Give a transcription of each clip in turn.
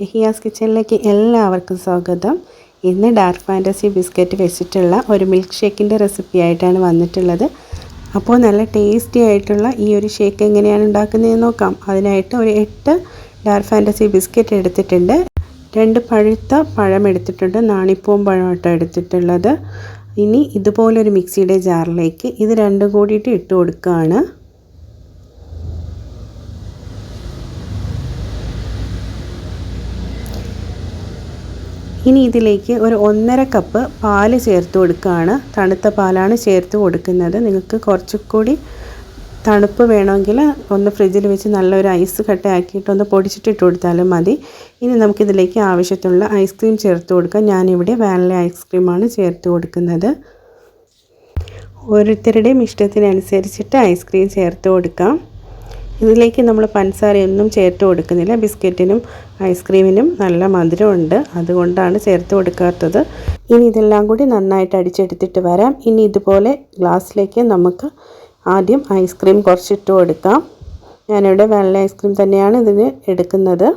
ഹിയാസ് കിച്ചണിലേക്ക് എല്ലാവർക്കും സ്വാഗതം. ഇന്ന് ഡാർക്ക് ഫാന്റസി ബിസ്ക്കറ്റ് വെച്ചിട്ടുള്ള ഒരു മിൽക്ക് ഷേക്കിന്റെ റെസിപ്പി ആയിട്ടാണ് വന്നിട്ടുള്ളത്. അപ്പോൾ നല്ല ടേസ്റ്റി ആയിട്ടുള്ള ഈ ഒരു ഷേക്ക് എങ്ങനെയാണ് ഉണ്ടാക്കുന്നതെന്ന് നോക്കാം. അതിനായിട്ട് ഒരു എട്ട് ഡാർക്ക് ഫാന്റസി ബിസ്ക്കറ്റ് എടുത്തിട്ടുണ്ട്. രണ്ട് പഴുത്ത പഴം എടുത്തിട്ടുണ്ട്. നാണിപ്പൂവും പഴമാട്ടോ എടുത്തിട്ടുള്ളത്. ഇനി ഇതുപോലൊരു മിക്സിയുടെ ജാറിലേക്ക് ഇത് രണ്ടും കൂടിയിട്ട് ഇട്ട് കൊടുക്കുകയാണ്. ഇനി ഇതിലേക്ക് ഒരു ഒന്നര കപ്പ് പാൽ ചേർത്ത് കൊടുക്കുകയാണ്. തണുത്ത പാലാണ് ചേർത്ത് കൊടുക്കുന്നത്. നിങ്ങൾക്ക് കുറച്ചുകൂടി തണുപ്പ് വേണമെങ്കിൽ ഒന്ന് ഫ്രിഡ്ജിൽ വെച്ച് നല്ലൊരു ഐസ് കട്ടയാക്കിയിട്ട് ഒന്ന് പൊടിച്ചിട്ടിട്ട് കൊടുത്താലും മതി. ഇനി നമുക്കിതിലേക്ക് ആവശ്യത്തിനുള്ള ഐസ്ക്രീം ചേർത്ത് കൊടുക്കാം. ഞാനിവിടെ വാനില ഐസ്ക്രീമാണ് ചേർത്ത് കൊടുക്കുന്നത്. ഓരോരുത്തരുടെയും ഇഷ്ടത്തിനനുസരിച്ചിട്ട് ഐസ്ക്രീം ചേർത്ത് കൊടുക്കാം. ഇതിലേക്ക് നമ്മൾ പഞ്ചസാരയൊന്നും ചേർത്ത് കൊടുക്കുന്നില്ല. ബിസ്ക്കറ്റിനും ഐസ്ക്രീമിനും നല്ല മധുരമുണ്ട്. അതുകൊണ്ടാണ് ചേർത്ത് കൊടുക്കാത്തത്. ഇനി ഇതെല്ലാം കൂടി നന്നായിട്ട് അടിച്ചെടുത്തിട്ട് വരാം. ഇനി ഇതുപോലെ ഗ്ലാസ്സിലേക്ക് നമുക്ക് ആദ്യം ഐസ്ക്രീം കുറച്ചിട്ട് കൊടുക്കാം. ഞാനിവിടെ വെള്ള ഐസ്ക്രീം തന്നെയാണ് ഇതിന് എടുക്കുന്നത്.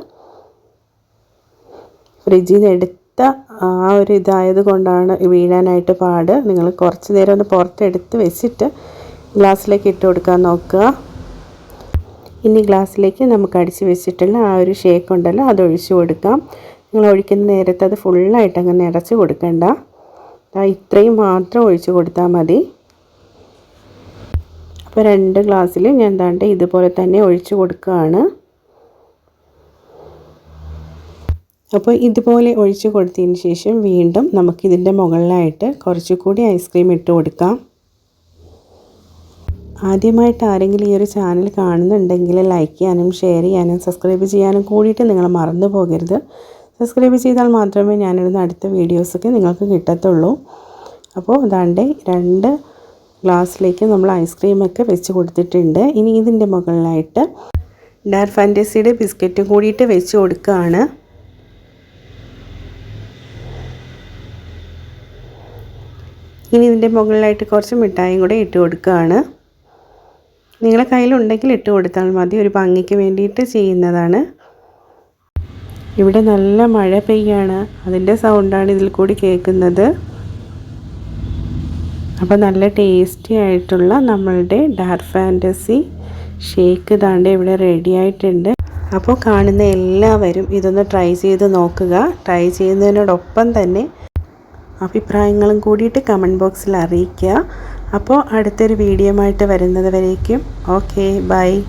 ഫ്രിഡ്ജിൽ നിന്ന് എടുത്ത ആ ഒരു ഇതായത് കൊണ്ടാണ് വീഴാനായിട്ട് പാട്. നിങ്ങൾ കുറച്ച് നേരം ഒന്ന് പുറത്തെടുത്ത് വെച്ചിട്ട് ഗ്ലാസ്സിലേക്ക് ഇട്ട് കൊടുക്കാൻ നോക്കുക. ഇനി ഗ്ലാസ്സിലേക്ക് നമുക്ക് അടിച്ച് വെച്ചിട്ടുള്ള ആ ഒരു ഷേക്ക് ഉണ്ടല്ലോ അത് ഒഴിച്ചു കൊടുക്കാം. നിങ്ങൾ ഒഴിക്കുന്ന നേരത്ത് അത് ഫുള്ളായിട്ട് അങ്ങ് നിറച്ച് കൊടുക്കണ്ട. ഇത്രയും മാത്രം ഒഴിച്ചു കൊടുത്താൽ മതി. അപ്പോൾ രണ്ട് ഗ്ലാസ്സിൽ ഞാൻ എന്താണ്ട് ഇതുപോലെ തന്നെ ഒഴിച്ചു കൊടുക്കുകയാണ് അപ്പോൾ ഇതുപോലെ ഒഴിച്ചു കൊടുത്തതിന് ശേഷം വീണ്ടും നമുക്കിതിന്റെ മുകളിലായിട്ട് കുറച്ചുകൂടി ഐസ്ക്രീം ഇട്ട് കൊടുക്കാം. ആദ്യമായിട്ട് ആരെങ്കിലും ഈ ഒരു ചാനൽ കാണുന്നുണ്ടെങ്കിൽ ലൈക്ക് ചെയ്യാനും ഷെയർ ചെയ്യാനും സബ്സ്ക്രൈബ് ചെയ്യാനും കൂടിയിട്ട് നിങ്ങൾ മറന്നു പോകരുത്. സബ്സ്ക്രൈബ് ചെയ്താൽ മാത്രമേ ഞാനിടുന്ന അടുത്ത വീഡിയോസൊക്കെ നിങ്ങൾക്ക് കിട്ടത്തുള്ളൂ. അപ്പോൾ അതാണ്ട് രണ്ട് ഗ്ലാസ്സിലേക്ക് നമ്മൾ ഐസ്ക്രീമൊക്കെ വെച്ച് കൊടുത്തിട്ടുണ്ട്. ഇനി ഇതിന്റെ മുകളിലായിട്ട് ഡാർ ഫാന്റസിയുടെ ബിസ്ക്കറ്റും കൂടിയിട്ട് വെച്ച് കൊടുക്കുകയാണ് ഇനി ഇതിന്റെ മുകളിലായിട്ട് കുറച്ച് മിഠായും കൂടെ ഇട്ട് കൊടുക്കുകയാണ് നിങ്ങളെ കയ്യിലുണ്ടെങ്കിൽ ഇട്ട് കൊടുത്താൽ മതി. ഒരു ഭംഗിക്ക് വേണ്ടിയിട്ട് ചെയ്യുന്നതാണ്. ഇവിടെ നല്ല മഴ പെയ്യാണ്. അതിന്റെ സൗണ്ടാണ് ഇതിൽ കൂടി കേൾക്കുന്നത്. അപ്പോൾ നല്ല ടേസ്റ്റി ആയിട്ടുള്ള നമ്മളുടെ ഡാർക്ക് ഫാന്റസി ഷേക്ക് താണ്ട് ഇവിടെ റെഡി ആയിട്ടുണ്ട്. അപ്പോൾ കാണുന്ന എല്ലാവരും ഇതൊന്ന് ട്രൈ ചെയ്ത് നോക്കുക. ട്രൈ ചെയ്യുന്നതിനോടൊപ്പം തന്നെ അഭിപ്രായങ്ങളും കൂടിയിട്ട് കമന്റ് ബോക്സിൽ അറിയിക്കുക. അപ്പോൾ അടുത്തൊരു വീഡിയോ ആയിട്ട് വരുന്നത് വരേക്കും. Okay bye.